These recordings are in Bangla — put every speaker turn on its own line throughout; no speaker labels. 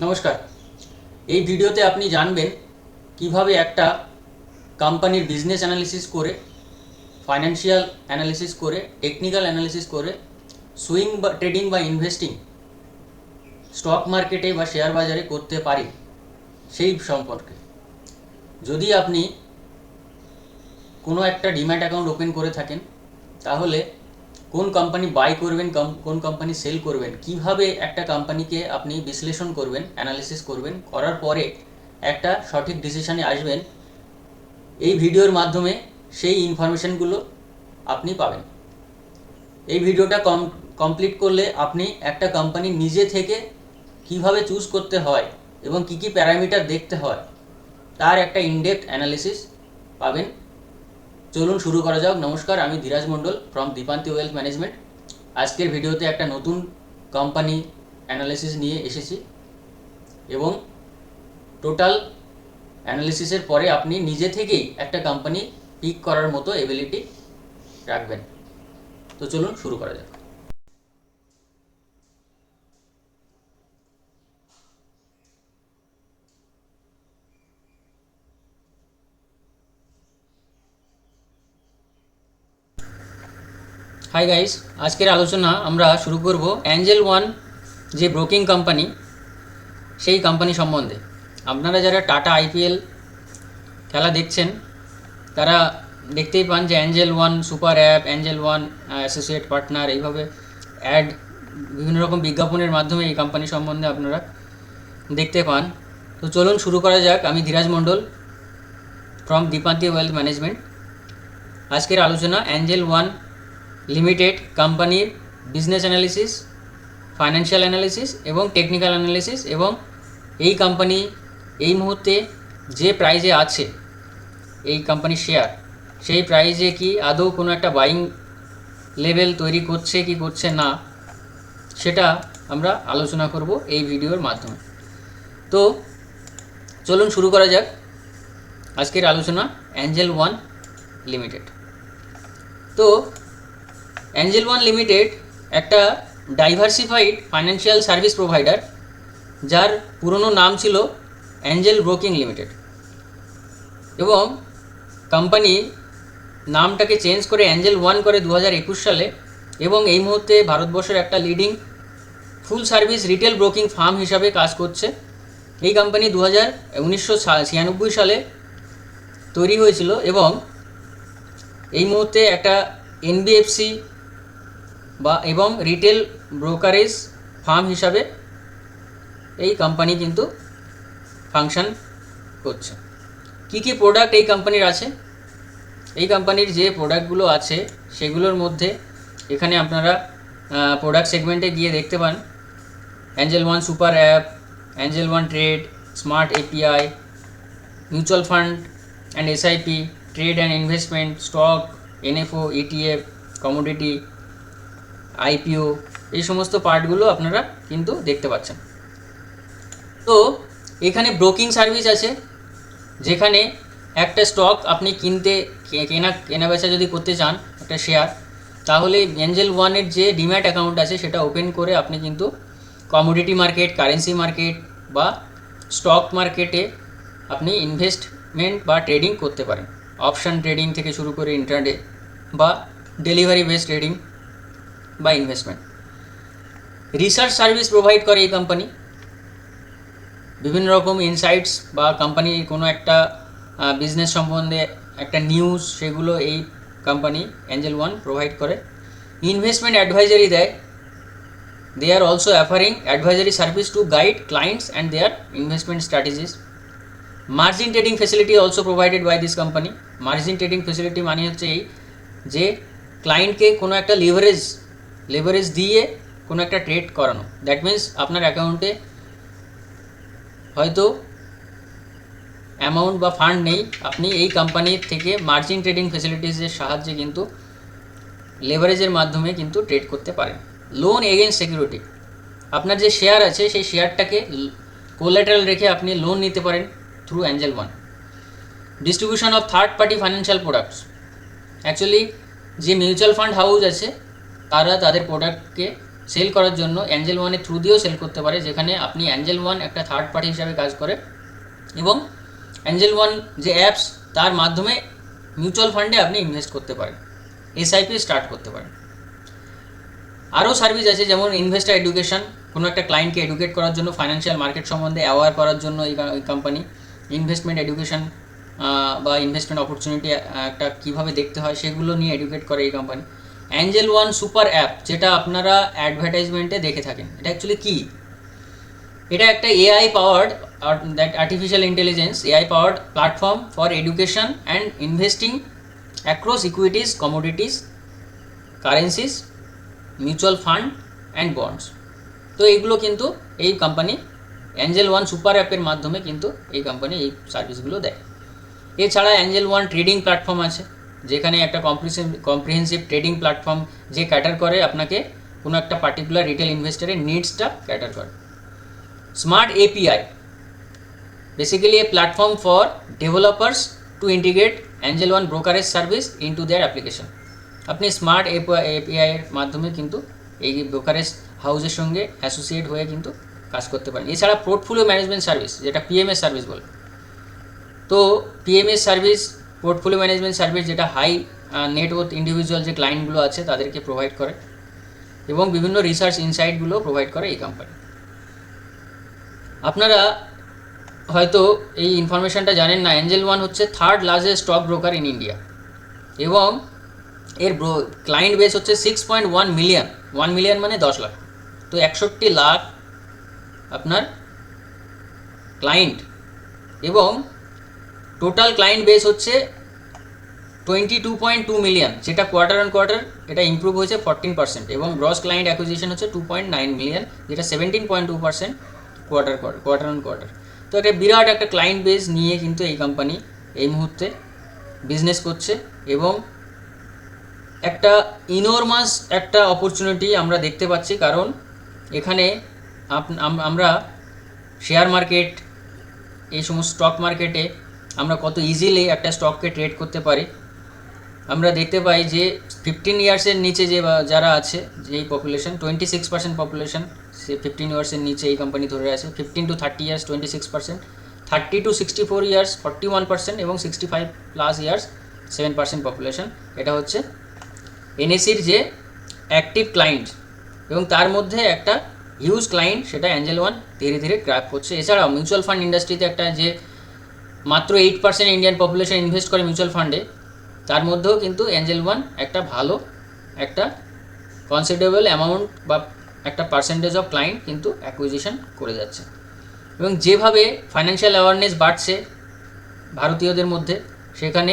নমস্কার। এই ভিডিওতে আপনি জানবেন কীভাবে একটা কোম্পানির বিজনেস অ্যানালিসিস করে ফাইন্যান্সিয়াল অ্যানালিসিস করে টেকনিক্যাল অ্যানালিসিস করে সুইং বা ট্রেডিং বা ইনভেস্টিং স্টক মার্কেটে বা শেয়ার বাজারে করতে পারি সেই সম্পর্কে। যদি আপনি কোনো একটা ডিম্যাট অ্যাকাউন্ট ওপেন করে থাকেন, তাহলে কোন কোম্পানি বাই করবেন কোন কোম্পানি সেল করবেন, কীভাবে একটা কোম্পানিকে আপনি বিশ্লেষণ করবেন অ্যানালিসিস করবেন, করার পরে একটা সঠিক ডিসিশনে আসবেন, এই ভিডিওর মাধ্যমে সেই ইনফরমেশনগুলো আপনি পাবেন। এই ভিডিওটা কম কমপ্লিট করলে আপনি একটা কোম্পানি নিজে থেকে কীভাবে চুজ করতে হয় এবং কি কি প্যারামিটার দেখতে হয়, তার একটা ইনডেপথ অ্যানালিসিস পাবেন। চলুন শুরু করা যাক। নমস্কার, আমি Dhiraj Mondal from Dipanti wealth management আজকের ভিডিওতে একটা নতুন কোম্পানি অ্যানালিসিস নিয়ে এসেছি এবং টোটাল অ্যানালিসিসের পরে আপনি নিজে থেকেই একটা কোম্পানি পিক করার মতো এবিলিটি রাখবেন। তো চলুন শুরু করা যাক। হাই গাইস আজকের আলোচনা আমরা শুরু করব অ্যাঞ্জেল ওয়ান যে ব্রোকিং কোম্পানি সেই কোম্পানি সম্বন্ধে। আপনারা যারা টাটা আইপিএল খেলা দেখছেন, তারা দেখতেই পান যে Angel One super app Angel One associate partner এইভাবে অ্যাড বিভিন্ন রকম বিজ্ঞাপনের মাধ্যমে এই কোম্পানি সম্বন্ধে আপনারা দেখতে পান। তো চলুন শুরু করা যাক। আমি Dhiraj Mondal from Dipanti wealth management আজকের আলোচনা অ্যাঞ্জেল ওয়ান লিমিটেড কোম্পানির বিজনেস অ্যানালিসিস ফাইন্যান্সিয়াল অ্যানালিসিস এবং টেকনিক্যাল অ্যানালিসিস এবং এই কোম্পানি এই মুহূর্তে যে প্রাইজে আছে, এই কোম্পানির শেয়ার সেই প্রাইজে কি আদৌ কোনো একটা বাইং লেভেল তৈরি করছে কি করছে না, সেটা আমরা আলোচনা করব এই ভিডিওর মাধ্যমে। তো চলুন শুরু করা যাক আজকের আলোচনা অ্যাঞ্জেল ওয়ান লিমিটেড তো অ্যাঞ্জেল ওয়ান লিমিটেড একটা ডাইভার্সিফাইড ফাইন্যান্সিয়াল সার্ভিস প্রোভাইডার যার পুরনো নাম ছিল অ্যাঞ্জেল ব্রোকিং লিমিটেড এবং কোম্পানি নামটাকে চেঞ্জ করে অ্যাঞ্জেল ওয়ান করে দু হাজার একুশ সালে এবং এই মুহূর্তে ভারতবর্ষের একটা leading full service retail broking firm হিসাবে কাজ করছে। এই কোম্পানি দু হাজার সালে তৈরি হয়েছিল এবং এই মুহূর্তে একটা এনবিএফসি বা এবং রিটেল ব্রোকারেজ ফার্ম হিসাবে এই কোম্পানি কিন্তু ফাংশন করছে। কি কি প্রোডাক্ট এই কোম্পানির আছে? এই কোম্পানির যে প্রোডাক্টগুলো আছে, সেগুলোর মধ্যে এখানে আপনারা প্রোডাক্ট সেগমেন্টে গিয়ে দেখতে পান। Angel One super app Angel One trade smart API mutual fund and SIP trade and investment stock NFO ETF commodity IPO, এই সমস্ত পার্টগুলো আপনারা কিন্তু দেখতে পাচ্ছেন। তো, এখানে ব্রোকিং সার্ভিস আছে, যেখানে একটা স্টক আপনি কিনতে, কেনা কেনা বেচা যদি করতে চান একটা শেয়ার, তাহলে এঞ্জেল ওয়ানের যে ডিম্যাট অ্যাকাউন্ট আছে সেটা ওপেন করে আপনি কিন্তু কমোডিটি মার্কেট কারেন্সি মার্কেট বা স্টক মার্কেটে আপনি ইনভেস্টমেন্ট বা ট্রেডিং করতে পারেন। অপশন ট্রেডিং থেকে শুরু করে ইন্টারডে বা ডেলিভারি বেসড ট্রেডিং বা ইনভেস্টমেন্ট রিসার্চ সার্ভিস প্রোভাইড করে এই কোম্পানি বিভিন্ন রকম ইনসাইটস বা কোম্পানির কোনো একটা বিজনেস সম্বন্ধে একটা নিউজ সেগুলো এই কোম্পানি অ্যাঞ্জেল ওয়ান প্রোভাইড করে। ইনভেস্টমেন্ট অ্যাডভাইজারি দেয়। They are also offering advisory service to guide clients and their investment strategies margin trading facility also provided by this company margin trading facility মানে হচ্ছে এই যে ক্লায়েন্টকে কোনো একটা লিভারেজ লিভারেজ দিয়ে কোনো একটা ট্রেড করানো। দ্যাট মিন্স আপনার অ্যাকাউন্টে হয়তো অ্যামাউন্ট বা ফান্ড নেই। আপনি এই কোম্পানির থেকে মার্জিন ট্রেডিং ফেসিলিটিসের সাহায্যে কিন্তু লেভারেজের মাধ্যমে কিন্তু ট্রেড করতে পারেন। লোন এগেনস্ট সিকিউরিটি আপনার যে শেয়ার আছে, সেই শেয়ারটাকে কোলাটারাল রেখে আপনি লোন নিতে পারেন through Angel One distribution of third party financial products actually যে মিউচুয়াল ফান্ড হাউস আছে তারা তাদের প্রোডাক্টকে সেল করার জন্য অ্যাঞ্জেল ওয়ানের থ্রু দিয়েও সেল করতে পারে, যেখানে আপনি অ্যাঞ্জেল ওয়ান একটা থার্ড পার্টি হিসাবে কাজ করে। এবং অ্যাঞ্জেল ওয়ান যে অ্যাপস তার মাধ্যমে মিউচুয়াল ফান্ডে আপনি ইনভেস্ট করতে পারেন এসআইপি স্টার্ট করতে পারেন। আরও সার্ভিস আছে, যেমন ইনভেস্টার এডুকেশন কোনো একটা ক্লায়েন্টকে এডুকেট করার জন্য ফাইন্যান্সিয়াল মার্কেট সম্বন্ধে অ্যাওয়ার করার জন্য এই কোম্পানি ইনভেস্টমেন্ট এডুকেশন বা ইনভেস্টমেন্ট অপরচুনিটি একটা কীভাবে দেখতে হয়, সেগুলো নিয়ে এডুকেট করে এই company Angel One super app যেটা আপনারা অ্যাডভার্টাইজমেন্টে দেখে থাকেন। এটা অ্যাকচুয়ালি কী? এটা একটা AI powered that artificial intelligence AI powered platform for education and investing across equities commodities currencies mutual fund and bonds তো এইগুলো কিন্তু এই কোম্পানি অ্যাঞ্জেল ওয়ান সুপার অ্যাপের মাধ্যমে কিন্তু এই কোম্পানি এই সার্ভিসগুলো দেয়। এছাড়া অ্যাঞ্জেল ওয়ান ট্রেডিং প্ল্যাটফর্ম আছে। যেখানে একটা কম্প্রিহেন্সিভ কম্প্রিহেন্সিভ ট্রেডিং প্ল্যাটফর্ম যে ক্যাটার করে আপনাকে কোনো একটা পার্টিকুলার রিটেল ইনভেস্টারের নিডসটা ক্যাটার করে। Smart API basically a platform for developers to integrate angel one brokerage service into their application আপনি স্মার্ট এপিআই এর মাধ্যমে কিন্তু এই ব্রোকারেজ হাউসের সঙ্গে অ্যাসোসিয়েট হয়ে কিন্তু কাজ করতে পারেন। এছাড়া পোর্টফোলিও ম্যানেজমেন্ট সার্ভিস যেটা পিএমএস সার্ভিস বলে। তো PMS service portfolio management service যেটা হাই নেটওয়ার্থ ইন্ডিভিজুয়াল যে ক্লায়েন্টগুলো আছে, তাদেরকে প্রোভাইড করে এবং বিভিন্ন রিসার্চ ইনসাইটগুলো প্রোভাইড করে এই কোম্পানি আপনারা হয়তো এই ইনফরমেশনটা জানেন না অ্যাঞ্জেল ওয়ান হচ্ছে third largest stock broker in India এবং এর ক্লায়েন্ট বেস হচ্ছে six point one million one million মানে দশ লাখ। তো একষট্টি লাখ আপনার ক্লায়েন্ট এবং টোটাল ক্লায়েন্ট বেস হচ্ছে twenty two point two million যেটা কোয়ার্টার অন কোয়ার্টার এটা ইমপ্রুভ হয়েছে ফোরটিন পার্সেন্ট এবং গ্রস ক্লায়েন্ট অ্যাকুইজিশন হচ্ছে টু পয়েন্ট নাইন মিলিয়ন যেটা seventeen point two percent quarter quarter on quarter তো একটা বিরাট একটা ক্লায়েন্ট বেস নিয়ে কিন্তু এই কোম্পানি এই মুহূর্তে বিজনেস করছে এবং একটা ইনরমাস একটা অপরচুনিটি আমরা দেখতে পাচ্ছি কারণ এখানে আমরা শেয়ার মার্কেট এই সমস্ত স্টক মার্কেটে আমরা কত ইজিলি একটা স্টককে ট্রেড করতে পারি। আমরা দেখতে পাই যে ফিফটিন ইয়ার্সের নিচে যে যারা আছে যেই population twenty six percent population সে ফিফটিন ইয়ার্সের নিচে এই কোম্পানি ধরে আছে। Fifteen to thirty years twenty six percent thirty to sixty four years forty one percent এবং sixty five plus years seven percent population এটা হচ্ছে এনএসির যে অ্যাক্টিভ ক্লায়েন্ট এবং তার মধ্যে একটা হিউজ ক্লায়েন্ট সেটা অ্যাঞ্জেল ওয়ান ধীরে ধীরে ক্র্যাক করছে। এছাড়াও মিউচুয়াল ফান্ড ইন্ডাস্ট্রিতে একটা যে মাত্র eight percent Indian population invest করে মিউচুয়াল ফান্ডে তার মধ্যেও কিন্তু অ্যাঞ্জেল ওয়ান একটা ভালো, একটা কনসিডারেবল অ্যামাউন্ট বা একটা পার্সেন্টেজ অফ ক্লায়েন্ট কিন্তু অ্যাকুইজিশন করে যাচ্ছে। এবং যেভাবে ফাইন্যান্সিয়াল অ্যাওয়ারনেস বাড়ছে ভারতীয়দের মধ্যে, সেখানে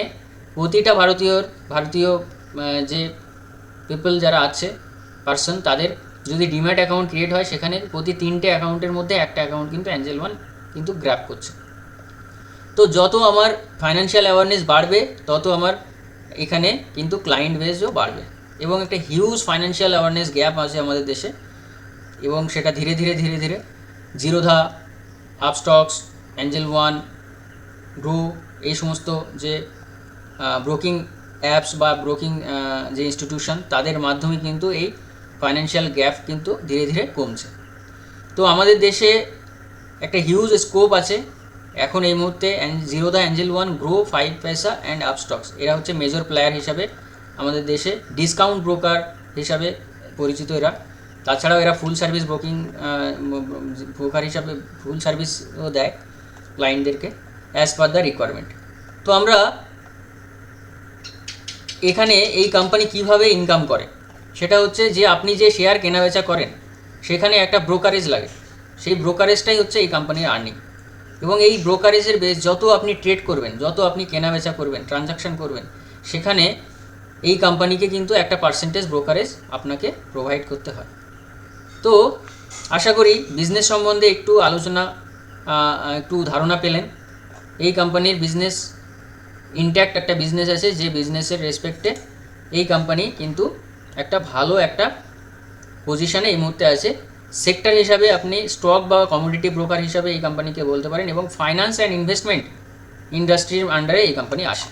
প্রতিটা ভারতীয়র, ভারতীয় যে পিপল যারা আছে পার্সন তাদের যদি ডিম্যাট অ্যাকাউন্ট ক্রিয়েট হয়, সেখানে প্রতি তিনটে অ্যাকাউন্টের মধ্যে একটা অ্যাকাউন্ট কিন্তু অ্যাঞ্জেল ওয়ান কিন্তু গ্র্যাপ করছে। তো যত আমার ফাইন্যান্সিয়াল অ্যাওয়ারনেস বাড়বে, তত আমার এখানে কিন্তু ক্লায়েন্ট বেসও বাড়বে। এবং একটা হিউজ ফাইন্যান্সিয়াল অ্যাওয়ারনেস গ্যাপ আছে আমাদের দেশে। এবং সেটা ধীরে ধীরে ধীরে ধীরে Zerodha Upstox Angel One Groww এই সমস্ত যে ব্রোকিং অ্যাপস বা ব্রোকিং যে ইনস্টিটিউশন তাদের মাধ্যমে কিন্তু এই ফাইন্যান্সিয়াল গ্যাপ কিন্তু ধীরে ধীরে কমছে। তো আমাদের দেশে একটা হিউজ স্কোপ আছে। এখন এই মুহূর্তে zero Zerodha Angel One Groww five paisa and Upstox এরা হচ্ছে মেজর প্লেয়ার হিসাবে আমাদের দেশে ডিসকাউন্ট ব্রোকার হিসাবে পরিচিত এরা। তাছাড়াও এরা ফুল সার্ভিস ব্রোকিং ব্রোকার হিসাবে ফুল সার্ভিসও দেয় ক্লায়েন্টদেরকে অ্যাজ পার দ্য রিকোয়ারমেন্ট তো আমরা এখানে এই কোম্পানি কীভাবে ইনকাম করে? সেটা হচ্ছে যে আপনি যে শেয়ার কেনাবেচা করেন, সেখানে একটা ব্রোকারেজ লাগে। সেই ব্রোকারেজটাই হচ্ছে এই কোম্পানির আর্নিং এবং এই ব্রোকারেজের বেস যত আপনি ট্রেড করবেন, যত আপনি কেনাবেচা করবেন ট্রানজাকশান করবেন, সেখানে এই কোম্পানিকে কিন্তু একটা পার্সেন্টেজ ব্রোকারেজ আপনাকে প্রোভাইড করতে হয়। তো আশা করি বিজনেস সম্বন্ধে একটু আলোচনা একটু ধারণা পেলেন। এই কোম্পানির বিজনেস ইনট্যাক্ট একটা বিজনেস আছে, যে বিজনেসের রেসপেক্টে এই কোম্পানি কিন্তু একটা ভালো একটা পজিশনে এই মুহূর্তে আছে। সেক্টর হিসাবে আপনি স্টক বা কমোডিটি ব্রোকার হিসাবে এই কোম্পানিকে বলতে পারেন এবং ফাইন্যান্স অ্যান্ড ইনভেস্টমেন্ট ইন্ডাস্ট্রির আন্ডারে এই কোম্পানি আসে।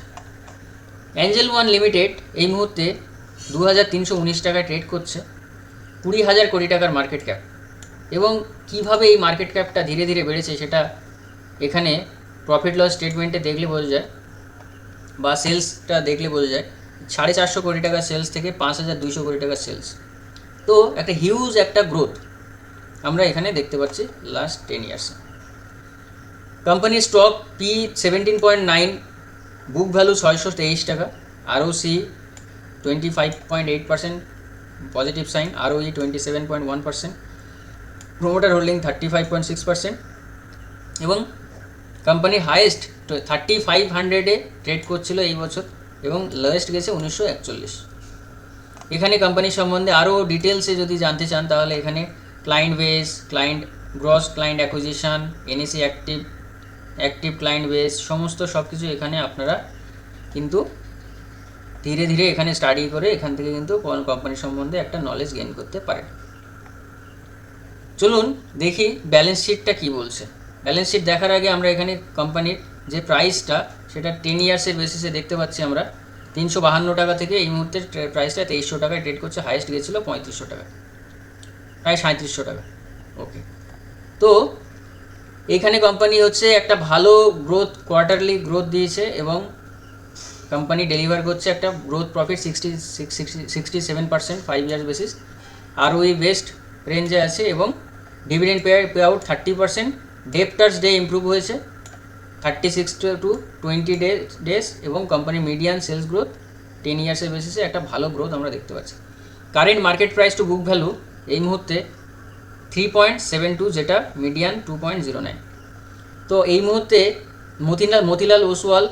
অ্যাঞ্জেল ওয়ান লিমিটেড এই মুহূর্তে দু হাজার তিনশো উনিশ টাকায় ট্রেড করছে, কুড়ি হাজার কোটি টাকার মার্কেট ক্যাপ এবং কীভাবে এই মার্কেট ক্যাপটা ধীরে ধীরে বেড়েছে সেটা এখানে প্রফিট লস স্টেটমেন্টে দেখলে বোঝা যায় বা সেলসটা দেখলে বোঝা যায়। সাড়ে চারশো কোটি টাকার সেলস থেকে পাঁচ হাজার দুইশো কোটি টাকার সেলস তো একটা হিউজ একটা গ্রোথ আমরা এখানে দেখতে পাচ্ছি লাস্ট টেন ইয়ার্সে কোম্পানির stock P seventeen point nine book value ছয়শো তেইশ টাকা আরও C twenty five point eight percent positive sign আরও E twenty seven point one percent promoter holding thirty five point six percent এবং কোম্পানি হাইয়েস্ট থার্টি ফাইভ হান্ড্রেডে ট্রেড করছিল এই বছর এবং লোয়েস্ট গেছে উনিশশো একচল্লিশ। এখানে কোম্পানি সম্বন্ধে আরও ডিটেলসে যদি জানতে চান তাহলে এখানে client base client gross client acquisition NAC active active client base সমস্ত সব কিছু এখানে আপনারা কিন্তু ধীরে ধীরে এখানে স্টাডি করে এখান থেকে কিন্তু কোম্পানি সম্বন্ধে একটা নলেজ গেইন করতে পারেন। চলুন দেখি ব্যালেন্স শিটটা কি বলছে। ব্যালেন্স শিট দেখার আগে আমরা এখানে কোম্পানির যে প্রাইসটা সেটা টেন ইয়ার্সের বেসিসে দেখতে পাচ্ছি আমরা। তিনশো বাহান্ন টাকা থেকে এই মুহূর্তে প্রাইসটা তেইশশো টাকায় ট্রেড করছে হাইয়েস্ট গেছিল পঁয়ত্রিশশো টাকা প্রায় সাঁত্রিশশো টাকা। ওকে তো এখানে কোম্পানি হচ্ছে একটা ভালো গ্রোথ কোয়ার্টারলি গ্রোথ দিয়েছে এবং কোম্পানি ডেলিভার করছে একটা growth profit sixty sixty seven percent five years basis আর ওই বেস্ট রেঞ্জে আছে এবং dividend pay pay out thirty percent debtors day improve হয়েছে thirty six to twenty day days এবং company median sales growth ten ইয়ার্সের বেসিসে একটা ভালো গ্রোথ আমরা দেখতে পাচ্ছি। Current market price to book value এই মুহূর্তে থ্রি পয়েন্ট সেভেন টু যেটা median two point zero nine তো এই মুহূর্তে মতিলাল মতিলাল ওসওয়াল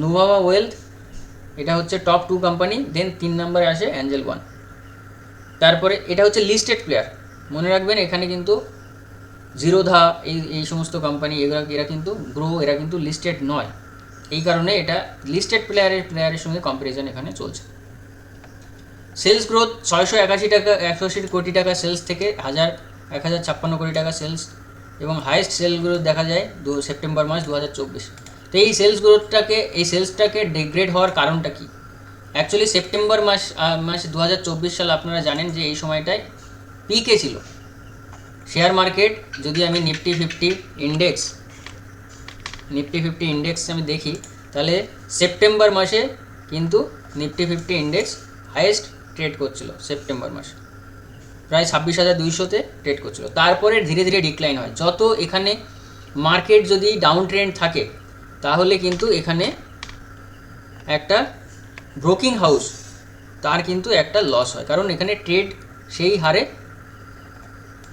নুভামা ওয়েলথ, এটা হচ্ছে টপ টু কোম্পানি দেন তিন নম্বরে আসে অ্যাঞ্জেল ওয়ান তারপরে এটা হচ্ছে লিস্টেড প্লেয়ার মনে রাখবেন এখানে কিন্তু জিরোধা এই এই সমস্ত কোম্পানি এগুলো এরা কিন্তু গ্রো এরা কিন্তু লিস্টেড নয়। এই কারণে এটা লিস্টেড প্লেয়ারের প্লেয়ারের সঙ্গে কম্পারিজন এখানে চলছে। সেলস গ্রোথ ছয়শো একাশি টাকা, একশো কোটি টাকা সেলস থেকে হাজার, এক হাজার ছাপ্পান্ন কোটি টাকা সেলস এবং হাইয়েস্ট সেল গ্রোথ দেখা যায় দু সেপ্টেম্বর মাস দু হাজার চব্বিশ। তো এই সেলস গ্রোথটাকে এই সেলসটাকে ডিগ্রেড হওয়ার কারণটা কী? অ্যাকচুয়ালি সেপ্টেম্বর মাস মাস দু হাজার চব্বিশ সাল আপনারা জানেন যে এই সময়টায় পিকে ছিল। শেয়ার মার্কেট যদি আমি Nifty fifty index Nifty fifty index আমি দেখি, তাহলে সেপ্টেম্বর মাসে কিন্তু Nifty fifty index highest trade করছিল সেপ্টেম্বর মাসে। প্রায় ছাব্বিশ হাজার দুইশোতে ট্রেড করছিল। তারপরে ধীরে ধীরে ডিক্লাইন হয়। যত এখানে মার্কেট যদি ডাউন ট্রেন্ড থাকে, তাহলে কিন্তু এখানে একটা ব্রোকিং হাউস তার কিন্তু একটা লস হয়। কারণ এখানে ট্রেড সেই হারে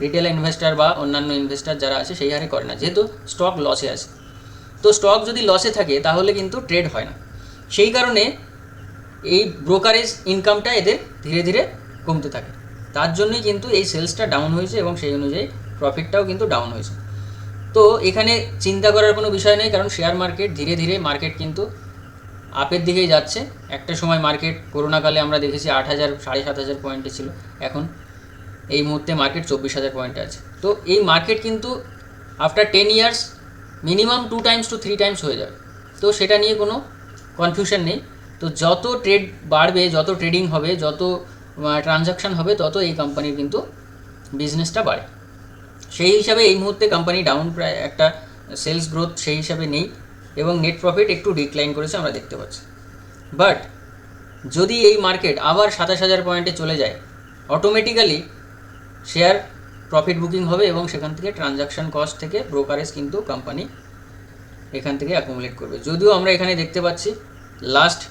রিটেল ইনভেস্টার বা অন্যান্য ইনভেস্টার যারা আছে, সেই হারে করে না। যেহেতু স্টক লসে আছে। তো স্টক যদি লসে থাকে, তাহলে কিন্তু ট্রেড হয় না। সেই কারণে এই ব্রোকারেজ ইনকামটা এদের ধীরে ধীরে কমতে থাকে। তার জন্যই কিন্তু এই সেলসটা ডাউন হয়েছে এবং সেই অনুযায়ী প্রফিটটাও কিন্তু ডাউন হয়েছে। তো এখানে চিন্তা করার কোনো বিষয় নেই, কারণ শেয়ার মার্কেট ধীরে ধীরে মার্কেট কিন্তু আপের দিকেই যাচ্ছে। একটা সময় মার্কেট করোনাকালে আমরা দেখেছি আট হাজার, সাড়ে সাত হাজার পয়েন্টে ছিল। এখন এই মুহূর্তে মার্কেট চব্বিশ হাজার পয়েন্টে আছে। তো এই মার্কেট কিন্তু after ten years minimum two times two three times হয়ে যাবে। তো সেটা নিয়ে কোনো কনফিউশন নেই। তো যত ট্রেড বাড়বে, যত ট্রেডিং হবে, যত ট্রানজাকশান হবে, তত এই কোম্পানির কিন্তু বিজনেসটা বাড়ে। সেই হিসাবে এই মুহূর্তে কোম্পানি ডাউন প্রায় একটা সেলস গ্রোথ সেই হিসাবে নেই এবং নেট প্রফিট একটু ডিক্লাইন করেছে আমরা দেখতে পাচ্ছি। বাট যদি এই মার্কেট আবার সাতাশ হাজার পয়েন্টে চলে যায় অটোমেটিক্যালি শেয়ার প্রফিট বুকিং হবে এবং সেখান থেকে ট্রানজাকশন কস্ট থেকে ব্রোকারেজ কিন্তু কোম্পানি এখান থেকে অ্যাকুমুলেট করবে। যদিও আমরা এখানে দেখতে পাচ্ছি লাস্ট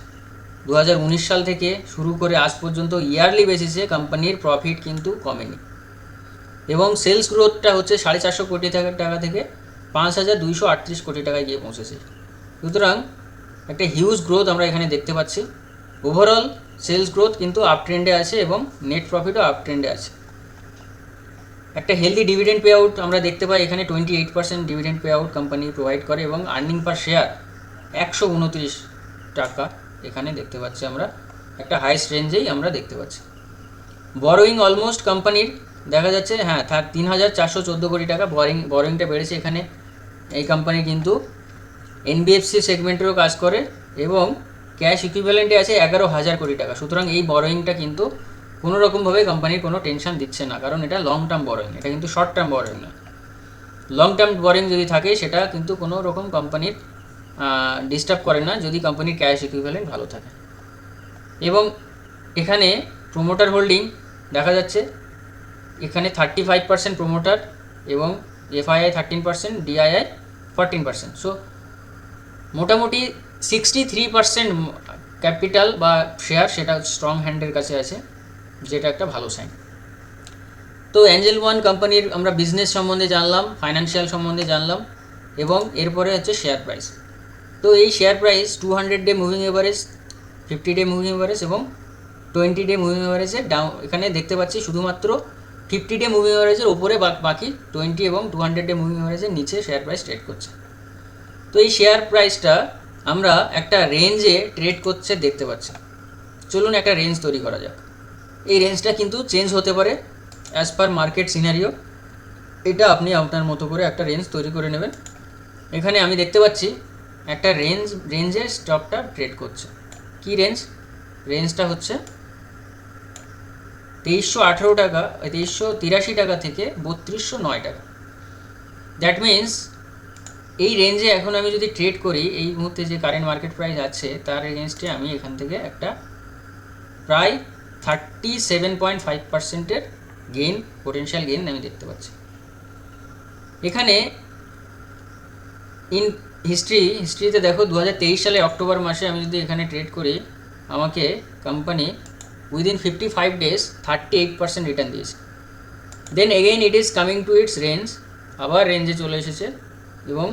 দু হাজার উনিশ সাল থেকে শুরু করে আজ পর্যন্ত ইয়ারলি বেসিসে কোম্পানির প্রফিট কিন্তু কমেনি। এবং সেলস গ্রোথটা হচ্ছে সাড়ে চারশো কোটি টাকা থেকে পাঁচ হাজার দুইশো আটত্রিশ কোটি টাকায় গিয়ে পৌঁছেছে। সুতরাং একটা হিউজ গ্রোথ আমরা এখানে দেখতে পাচ্ছি। ওভারঅল সেলস গ্রোথ কিন্তু আপ ট্রেন্ডে আছে এবং নেট প্রফিটও আপ ট্রেন্ডে আছে। একটা হেলদি ডিভিডেন্ড পে আউট আমরা দেখতে পাই, এখানে twenty eight percent dividend pay out company provide করে এবং আর্নিং পার শেয়ার একশো উনত্রিশ টাকা। এখানে দেখতে পাচ্ছি আমরা একটা হাইস্ট রেঞ্জেই আমরা দেখতে পাচ্ছি। বরোয়িং অলমোস্ট কোম্পানির দেখা যাচ্ছে হ্যাঁ থাক তিন হাজার চারশো চোদ্দ কোটি টাকা বরিং বরোয়িংটা বেড়েছে এখানে। এই কোম্পানি কিন্তু এনবিএফসি সেগমেন্টেরও কাজ করে এবং ক্যাশ ইকুইভ্যালেন্টে আছে এগারো হাজার কোটি টাকা। সুতরাং এই বরোয়িংটা কিন্তু কোনো রকমভাবে কোম্পানির কোনো টেনশন দিচ্ছে না, কারণ এটা লং টার্ম বরোয়িং এটা কিন্তু শর্ট টার্ম বরোয়িং না লং টার্ম বরিং যদি থাকে, সেটা কিন্তু কোনো রকম কোম্পানির ডিস্টার্ব করে না, যদি কোম্পানির ক্যাশ ইকুইভ্যালেন্ট ভালো থাকে। এবং এখানে প্রোমোটার হোল্ডিং দেখা যাচ্ছে, এখানে থার্টি ফাইভ পার্সেন্ট প্রোমোটার এবং FII thirteen percent DII fourteen percent so মোটামুটি সিক্সটি থ্রি পার্সেন্ট ক্যাপিটাল বা শেয়ার সেটা স্ট্রং হ্যান্ডের কাছে আছে, যেটা একটা ভালো সাইন তো অ্যাঞ্জেল ওয়ান কোম্পানির আমরা বিজনেস সম্বন্ধে জানলাম ফাইন্যান্সিয়াল সম্বন্ধে জানলাম, এবং এরপরে হচ্ছে শেয়ার প্রাইস তো এই share price two hundred day moving average fifty day moving average এবং টোয়েন্টি ডে মুভিং এভারেজে ডাউন এখানে দেখতে পাচ্ছি শুধুমাত্র ফিফটি ডে মুভিং এভারেজের ওপরে বাকি টোয়েন্টি এবং টু হান্ড্রেড ডে মুভিং এভারেজের নিচে শেয়ার প্রাইস ট্রেড করছে। তো এই শেয়ার প্রাইসটা আমরা একটা রেঞ্জে ট্রেড করছে দেখতে পাচ্ছি। চলুন একটা রেঞ্জ তৈরি করা যাক। এই রেঞ্জটা কিন্তু চেঞ্জ হতে পারে অ্যাজ পার মার্কেট সিনারিও এটা আপনি আপনার মতো করে একটা রেঞ্জ তৈরি করে নেবেন। এখানে আমি দেখতে পাচ্ছি একটা রেঞ্জ রেঞ্জে স্টকটা ট্রেড করছে। কি রেঞ্জ রেঞ্জটা হচ্ছে তেইশশো আঠেরো টাকা তেইশশো তিরাশি টাকা থেকে বত্রিশশো নয় টাকা। দ্যাট মিন্স এই রেঞ্জে এখন আমি যদি ট্রেড করি, এই মুহূর্তে যে কারেন্ট মার্কেট প্রাইস আছে, তার এগেনস্টে আমি এখান থেকে একটা প্রায় থার্টি সেভেন পয়েন্ট ফাইভ পার্সেন্টের গেইন পোটেনশিয়াল গেইন আমি দেখতে পাচ্ছি। এখানে ইন হিস্ট্রি হিস্ট্রিতে দেখো দু হাজার তেইশ সালে অক্টোবর মাসে আমি যদি এখানে ট্রেড করি, আমাকে company within fifty five days thirty eight percent return দিয়েছে। Then again it is coming to its range আবার রেঞ্জে চলে এসেছে এবং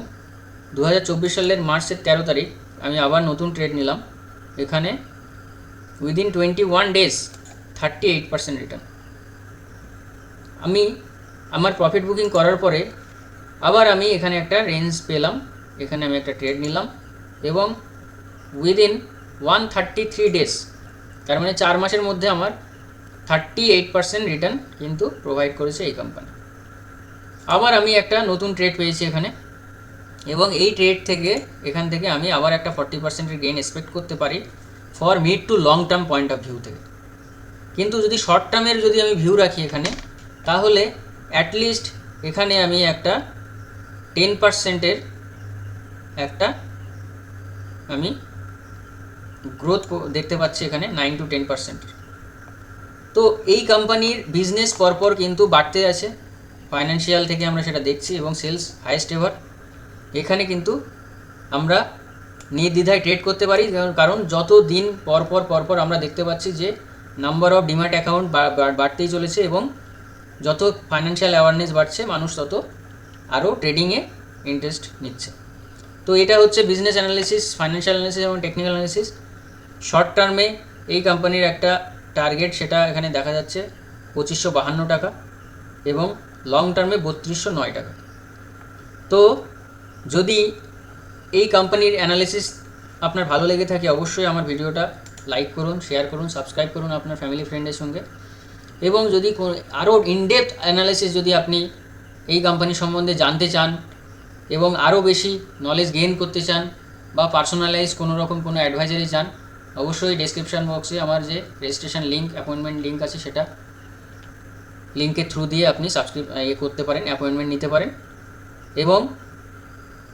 দু হাজার চব্বিশ সালের মার্চের তেরো তারিখ আমি আবার নতুন ট্রেড নিলাম, এখানে within twenty one days thirty eight percent return আমি আমার প্রফিট বুকিং করার পরে আবার আমি এখানে একটা রেঞ্জ পেলাম এখানে আমি একটা ট্রেড নিলাম এবং within one thirty three days তার মানে চার মাসের মধ্যে আমার থার্টি এইট পার্সেন্ট রিটার্ন কিন্তু প্রোভাইড করেছে এই কোম্পানি আবার আমি একটা নতুন ট্রেড পেয়েছি এখানে এবং এই ট্রেড থেকে এখান থেকে আমি আবার একটা ফর্টি পার্সেন্টের গেইন এক্সপেক্ট করতে পারি for mid to long term point of view থেকে। কিন্তু যদি শর্ট টার্মের যদি আমি ভিউ রাখি এখানে, তাহলে অ্যাটলিস্ট এখানে আমি একটা টেন পার্সেন্টের একটা আমি গ্রোথ দেখতে পাচ্ছি এখানে নাইন টু টেন পার্সেন্ট তো এই কোম্পানির বিজনেস পরপর কিন্তু বাড়তে আছে। ফাইন্যান্সিয়াল থেকে আমরা সেটা দেখছি এবং সেলস হাইয়েস্ট এভার এখানে কিন্তু আমরা নির্দ্বিধায় ট্রেড করতে পারি, কারণ- যত দিন পর পর পর পর আমরা দেখতে পাচ্ছি যে নাম্বার অফ ডিম্যাট অ্যাকাউন্ট বাড়তেই চলেছে এবং যত ফাইন্যান্সিয়াল অ্যাওয়ারনেস বাড়ছে, মানুষ তত আরও ট্রেডিংয়ে ইন্টারেস্ট নিচ্ছে। তো এটা হচ্ছে বিজনেস অ্যানালিসিস ফাইন্যান্সিয়াল অ্যানালিসিস এবং টেকনিক্যাল অ্যানালিসিস শর্ট টার্মে এই কোম্পানির একটা টার্গেট সেটা এখানে দেখা যাচ্ছে পঁচিশশো বাহান্ন টাকা এবং লং টার্মে বত্রিশশো নয় টাকা। তো যদি এই কোম্পানির অ্যানালিসিস আপনার ভালো লেগে থাকে, অবশ্যই আমার ভিডিওটা লাইক করুন শেয়ার করুন সাবস্ক্রাইব করুন আপনার ফ্যামিলি ফ্রেন্ডের সঙ্গে। এবং যদি আরও ইনডেপথ অ্যানালিসিস যদি আপনি এই কোম্পানি সম্বন্ধে জানতে চান এবং আরও বেশি নলেজ গেইন করতে চান বা পার্সোনালাইজ কোনো রকম কোনো অ্যাডভাইজারি চান, অবশ্যই ডেসক্রিপশন বক্সে আমার যে রেজিস্ট্রেশন লিঙ্ক অ্যাপয়েন্টমেন্ট লিঙ্ক আছে সেটা লিঙ্কের থ্রু দিয়ে আপনি সাবস্ক্রাইব ইয়ে করতে পারেন অ্যাপয়েন্টমেন্ট নিতে পারেন। এবং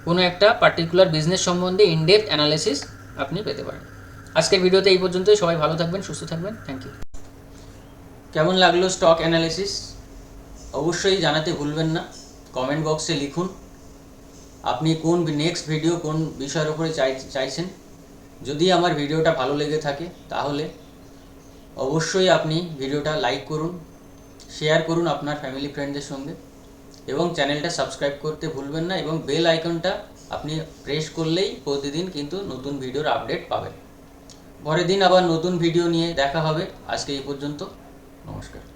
কোনো একটা পার্টিকুলার বিজনেস সম্বন্ধে ইনডেপথ অ্যানালিসিস আপনি পেতে পারেন। আজকের ভিডিওতে এই পর্যন্তই। সবাই ভালো থাকবেন, সুস্থ থাকবেন। থ্যাংক ইউ কেমন লাগল স্টক অ্যানালিসিস অবশ্যই জানাতে ভুলবেন না। কমেন্ট বক্সে লিখুন। আপনি কোন নেক্সট ভিডিও কোন বিষয়ের উপরে চাই, চাইছেন? যদি আমার ভিডিওটা ভালো লেগে থাকে, তাহলে অবশ্যই আপনি ভিডিওটা লাইক করুন শেয়ার করুন আপনার ফ্যামিলি ফ্রেন্ডদের সঙ্গে এবং চ্যানেলটা সাবস্ক্রাইব করতে ভুলবেন না এবং বেল আইকনটা আপনি প্রেস করলেই প্রতিদিন কিন্তু নতুন ভিডিওর আপডেট পাবেন। পরের দিন আবার নতুন ভিডিও নিয়ে দেখা হবে। আজকে এই পর্যন্ত। নমস্কার।